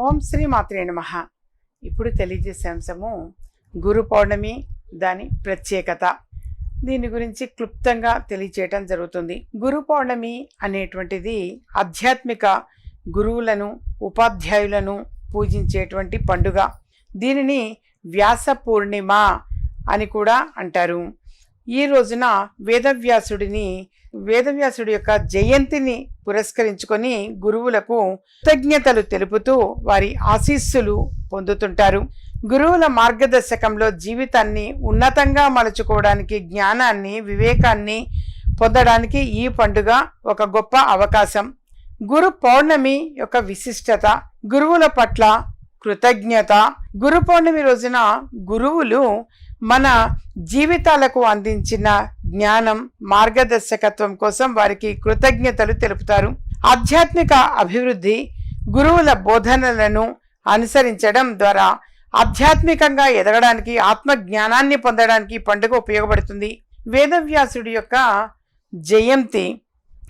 ఓం శ్రీ మాత్రే నమ. ఇప్పుడు తెలియజేసే అంశము గురు పౌర్ణమి దాని ప్రత్యేకత. దీని గురించి క్లుప్తంగా తెలియచేయటం జరుగుతుంది. గురు పౌర్ణమి అనేటువంటిది ఆధ్యాత్మిక గురువులను ఉపాధ్యాయులను పూజించేటువంటి పండుగ. దీనిని వ్యాస పూర్ణిమ అని కూడా అంటారు. ఈ రోజున వేదవ్యాసుడిని వేదవ్యాసుడి యొక్క జయంతిని పురస్కరించుకొని గురువులకు కృతజ్ఞతలు తెలుపుతూ వారి ఆశీస్సులు పొందుతుంటారు. గురువుల మార్గదర్శకంలో జీవితాన్ని ఉన్నతంగా మలుచుకోవడానికి జ్ఞానాన్ని వివేకాన్ని పొందడానికి ఈ పండుగ ఒక గొప్ప అవకాశం. గురు పౌర్ణమి యొక్క విశిష్టత గురువుల పట్ల కృతజ్ఞత. గురు పౌర్ణమి రోజున గురువులు మన జీవితాలకు అందించిన జ్ఞానం మార్గదర్శకత్వం కోసం వారికి కృతజ్ఞతలు తెలుపుతారు. ఆధ్యాత్మిక అభివృద్ధి గురువుల బోధనలను అనుసరించడం ద్వారా ఆధ్యాత్మికంగా ఎదగడానికి ఆత్మ జ్ఞానాన్ని పొందడానికి పండుగ ఉపయోగపడుతుంది. వేదవ్యాసుడి యొక్క జయంతి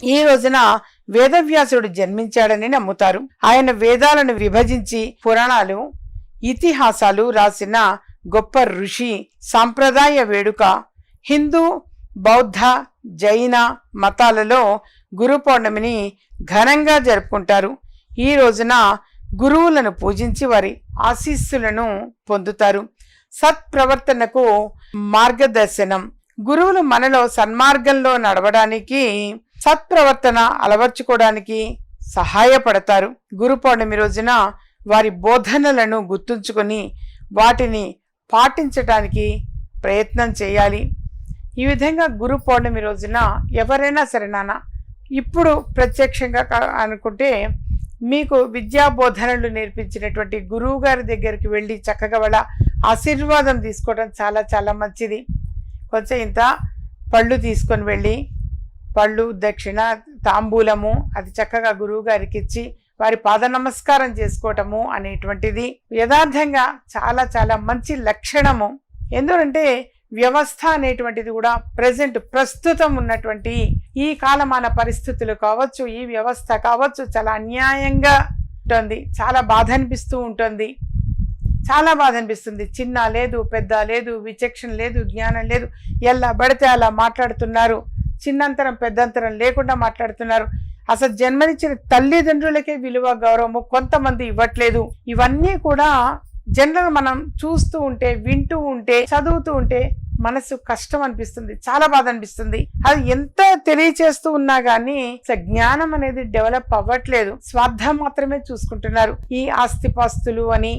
ఈ రోజున వేదవ్యాసుడు జన్మించాడని నమ్ముతారు. ఆయన వేదాలను విభజించి పురాణాలు ఇతిహాసాలు రాసిన గొప్ప ఋషి సాంప్రదాయ వేడుక హిందూ బౌద్ధ జైన మతాలలో గురు పౌర్ణమిని ఘనంగా జరుపుకుంటారు. ఈ రోజున గురువులను పూజించి వారి ఆశీస్సులను పొందుతారు. సత్ప్రవర్తనకు మార్గదర్శనం. గురువులు మనలో సన్మార్గంలో నడవడానికి సత్ప్రవర్తన అలవర్చుకోవడానికి సహాయపడతారు. గురు పౌర్ణమి రోజున వారి బోధనలను గుర్తుంచుకొని వాటిని పాటించడానికి ప్రయత్నం చేయాలి. ఈ విధంగా గురు పౌర్ణమి రోజున ఎవరైనా సరే నాన్న ఇప్పుడు ప్రత్యక్షంగా కా- అనుకుంటే మీకు విద్యా బోధనలు నేర్పించినటువంటి గురువు గారి దగ్గరికి వెళ్ళి చక్కగా వాళ్ళ ఆశీర్వాదం తీసుకోవడం చాలా చాలా మంచిది. కొంచెం ఇంత పళ్ళు తీసుకొని వెళ్ళి పళ్ళు దక్షిణ తాంబూలము అది చక్కగా గురువు గారికి ఇచ్చి వారి పాద నమస్కారం చేసుకోవటము అనేటువంటిది యథార్థంగా చాలా చాలా మంచి లక్షణము. ఎందుకంటే వ్యవస్థ అనేటువంటిది కూడా ప్రజెంట్ ప్రస్తుతం ఉన్నటువంటి ఈ కాలమాన పరిస్థితులు కావచ్చు ఈ వ్యవస్థ కావచ్చు చాలా అన్యాయంగా ఉంటుంది. చాలా బాధ అనిపిస్తూ ఉంటుంది. చాలా బాధ అనిపిస్తుంది. చిన్న లేదు పెద్ద లేదు విచక్షణ లేదు జ్ఞానం లేదు. ఎలా పడితే అలా మాట్లాడుతున్నారు. చిన్నంతరం పెద్దంతరం లేకుండా మాట్లాడుతున్నారు. అసలు జన్మనిచ్చిన తల్లిదండ్రులకే విలువ గౌరవము కొంతమంది ఇవ్వట్లేదు. ఇవన్నీ కూడా జనరల్ మనం చూస్తూ ఉంటే వింటూ ఉంటే చదువుతూ ఉంటే మనసు కష్టం అనిపిస్తుంది చాలా బాధ అనిపిస్తుంది. అది ఎంత తెలియచేస్తూ ఉన్నా గానీ జ్ఞానం అనేది డెవలప్ అవ్వట్లేదు. స్వార్థం మాత్రమే చూసుకుంటున్నారు. ఈ ఆస్తిపాస్తులు అని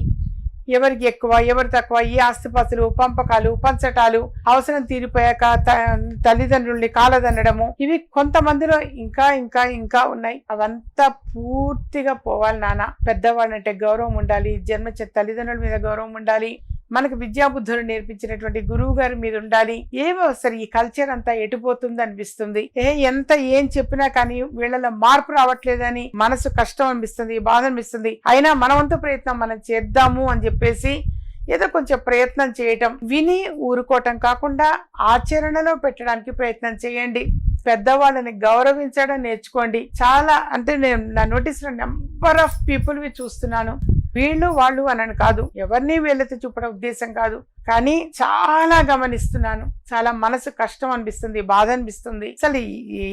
ఎవరికి ఎక్కువ ఎవరు తక్కువ ఈ ఆస్తిపాస్తులు పంపకాలు పంచటాలు అవసరం తీరిపోయాక త- తల్లిదండ్రుల్ని కాలదన్నడము ఇవి కొంతమందిలో ఇంకా ఇంకా ఇంకా ఉన్నాయి. అవంతా పూర్తిగా పోవాలి నాన్న. పెద్దవాళ్ళంటే గౌరవం ఉండాలి జన్మ తల్లిదండ్రుల మీద గౌరవం ఉండాలి మనకు విద్యాబుద్ధులు నేర్పించినటువంటి గురువు గారి మీద ఉండాలి. ఏమో సరే ఈ కల్చర్ అంతా ఎటుపోతుంది అనిపిస్తుంది. ఏ ఎంత ఏం చెప్పినా కానీ వీళ్ళలో మార్పు రావట్లేదని మనసు కష్టం అనిపిస్తుంది బాధ అనిపిస్తుంది. అయినా మనవంతు ప్రయత్నం మనం చేద్దాము అని చెప్పేసి ఏదో కొంచెం ప్రయత్నం చేయటం విని ఊరుకోవటం కాకుండా ఆచరణలో పెట్టడానికి ప్రయత్నం చేయండి. పెద్దవాళ్ళని గౌరవించడం నేర్చుకోండి. చాలా అంటే నేను నా నోటీస్ నెంబర్ ఆఫ్ పీపుల్వి చూస్తున్నాను. వీళ్ళు వాళ్ళు అనని కాదు. ఎవరిని వీళ్ళతో చూపడం ఉద్దేశం కాదు. కానీ చాలా గమనిస్తున్నాను. చాలా మనసు కష్టం అనిపిస్తుంది బాధ అనిపిస్తుంది. అసలు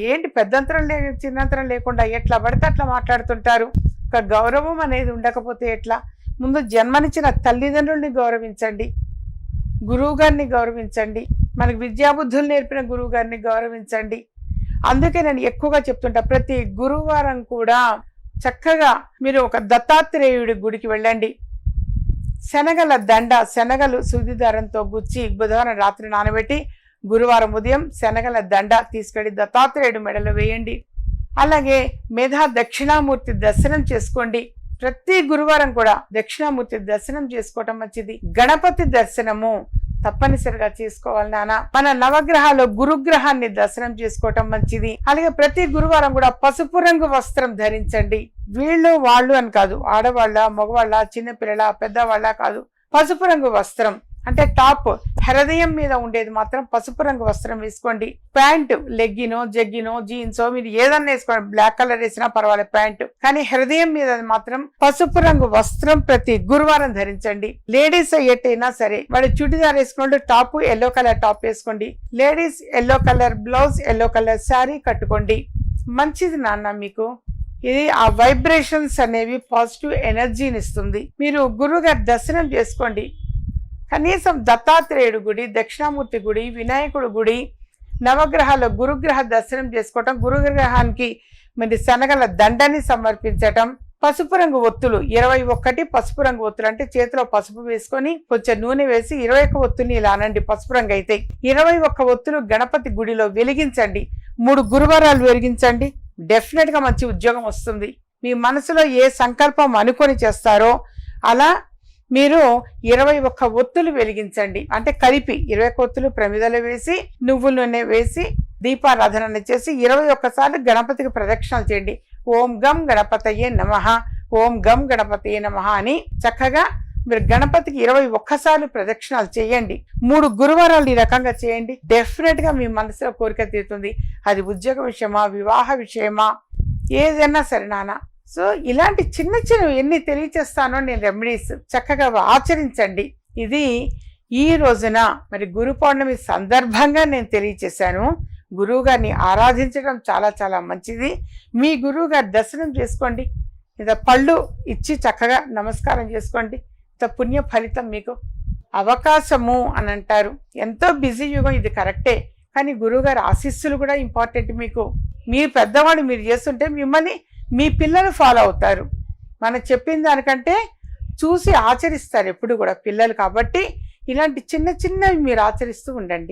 ఏంటి పెద్దంతరం లే చిన్నంతరం లేకుండా ఎట్లా పడితే అట్లా మాట్లాడుతుంటారు? ఒక గౌరవం అనేది ఉండకపోతే ఎట్లా? ముందు జన్మనిచ్చిన తల్లిదండ్రుల్ని గౌరవించండి. గురువు గారిని గౌరవించండి. మనకు విద్యాబుద్ధులు నేర్పిన గురువు గారిని గౌరవించండి. అందుకే నేను ఎక్కువగా చెప్తుంటా ప్రతి గురువారం కూడా చక్కగా మీరు ఒక దత్తాత్రేయుడి గుడికి వెళ్ళండి. శనగల దండ శనగలు సూది దారంతో గుచ్చి బుధవారం రాత్రి నానబెట్టి గురువారం ఉదయం శనగల దండ తీసుకెళ్ళి దత్తాత్రేయుడు మెడలో వేయండి. అలాగే మేధా దక్షిణామూర్తి దర్శనం చేసుకోండి. ప్రతి గురువారం కూడా దక్షిణామూర్తి దర్శనం చేసుకోవటం మంచిది. గణపతి దర్శనము తప్పనిసరిగా చేసుకోవాలి నాన్న. మన నవగ్రహాలు గురుగ్రహాన్ని దర్శనం చేసుకోవటం మంచిది. అలాగే ప్రతి గురువారం కూడా పసుపు రంగు వస్త్రం ధరించండి. వీళ్ళు వాళ్ళు అని కాదు ఆడవాళ్ళ మగవాళ్ళ చిన్నపిల్లల పెద్దవాళ్ళ కాదు. పసుపు రంగు వస్త్రం అంటే టాప్ హృదయం మీద ఉండేది మాత్రం పసుపు రంగు వస్త్రం వేసుకోండి. ప్యాంటు లెగ్గినో జగ్గినో జీన్సో మీరు ఏదన్నా వేసుకోండి. బ్లాక్ కలర్ వేసినా పర్వాలేదు ప్యాంటు. కానీ హృదయం మీద మాత్రం పసుపు రంగు వస్త్రం ప్రతి గురువారం ధరించండి. లేడీస్ ఎట్టయినా సరే వాడు చుడిదార్ వేసుకోండి టాప్ ఎల్లో కలర్ టాప్ వేసుకోండి. Ladies yellow colour blouse yellow colour sari కట్టుకోండి. మంచిది నాన్న మీకు. ఇది ఆ వైబ్రేషన్స్ అనేవి పాజిటివ్ ఎనర్జీని ఇస్తుంది. మీరు గురువు గారి దర్శనం చేసుకోండి. కనీసం దత్తాత్రేయుడు గుడి దక్షిణామూర్తి గుడి వినాయకుడు గుడి నవగ్రహాల గురుగ్రహ దర్శనం చేసుకోవటం గురుగ్రహానికి మరి శనగల దండని సమర్పించటం పసుపు రంగు ఒత్తులు ఇరవై ఒక్కటి పసుపు రంగు ఒత్తులు అంటే చేతిలో పసుపు వేసుకొని కొంచెం నూనె వేసి ఇరవై ఒక్క ఒత్తుని ఇలా అనండి. పసుపు రంగు అయితే ఇరవై ఒక్క ఒత్తులు గణపతి గుడిలో వెలిగించండి. మూడు గురువారాలు వెలిగించండి. డెఫినెట్గా మంచి ఉద్యోగం వస్తుంది. మీ మనసులో ఏ సంకల్పం అనుకొని చేస్తారో అలా మీరు ఇరవై ఒక్క ఒత్తులు వెలిగించండి. అంటే కలిపి ఇరవై ఒక్క ఒత్తులు ప్రమిదలు వేసి నువ్వుల నూనె వేసి దీపారాధన చేసి ఇరవై ఒక్కసార్లు గణపతికి ప్రదక్షిణలు చేయండి. ఓం గం గణపతయే నమ. ఓం గం గణపతయే నమ అని చక్కగా మీరు గణపతికి ఇరవై ఒక్కసార్లు ప్రదక్షిణాలు చేయండి. మూడు గురువారాలు ఈ రకంగా చేయండి. డెఫినెట్గా మీ మనసులో కోరిక తీరుతుంది. అది ఉద్యోగ విషయమా వివాహ విషయమా ఏదైనా సరే నాన్న. సో ఇలాంటి చిన్న చిన్నవి ఎన్ని తెలియచేస్తానో నేను రెమెడీస్ చక్కగా ఆచరించండి. ఇది ఈ రోజున మరి గురు పౌర్ణమి సందర్భంగా నేను తెలియచేశాను. గురువు గారిని ఆరాధించడం చాలా చాలా మంచిది. మీ గురువు గారి దర్శనం చేసుకోండి. ఇంత పళ్ళు ఇచ్చి చక్కగా నమస్కారం చేసుకోండి. ఇంత పుణ్య ఫలితం మీకు అవకాశము అని అంటారు. ఎంతో బిజీ యుగం ఇది కరెక్టే. కానీ గురువుగారి ఆశీస్సులు కూడా ఇంపార్టెంట్ మీకు. మీరు పెద్దవాడు మీరు చేస్తుంటే మిమ్మల్ని మీ పిల్లలు ఫాలో అవుతారు. మనం చెప్పిన దానికంటే చూసి ఆచరిస్తారు ఎప్పుడు కూడా పిల్లలు కాబట్టి ఇలాంటి చిన్న చిన్నవి మీరు ఆచరిస్తూ ఉండండి.